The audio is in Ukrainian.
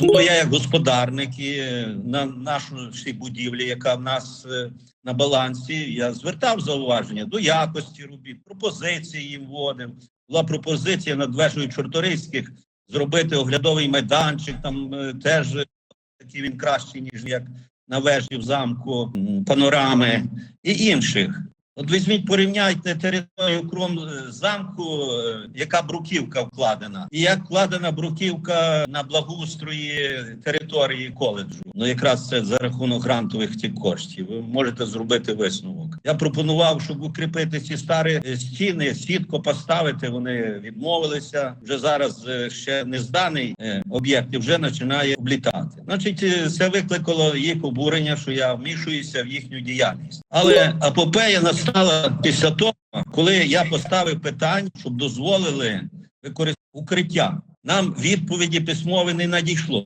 Ну, я як господарник і е, на нашій будівлі, яка в нас е, на балансі, я звертав зауваження до якості робіт, пропозиції їм вводив. Була пропозиція над вежею Чорторийських зробити оглядовий майданчик. Там е, теж такий він кращий, ніж як на вежі в замку, панорами і інших. От візьміть, порівняйте територію кром е, е, яка бруківка вкладена, і як вкладена бруківка на благоустрої території коледжу. Ну якраз це за рахунок грантових тих коштів. Ви можете зробити висновок. Я пропонував, щоб укріпити ці старі е, стіни, сітко поставити. Вони відмовилися. Вже зараз е, ще не зданий е, об'єкт і вже починає облітати. Значить, це викликало їх обурення, що я вмішуюся в їхню діяльність. Але апопея настала після того, коли я поставив питання, щоб дозволили використати укриття. Нам відповіді письмові не надійшло.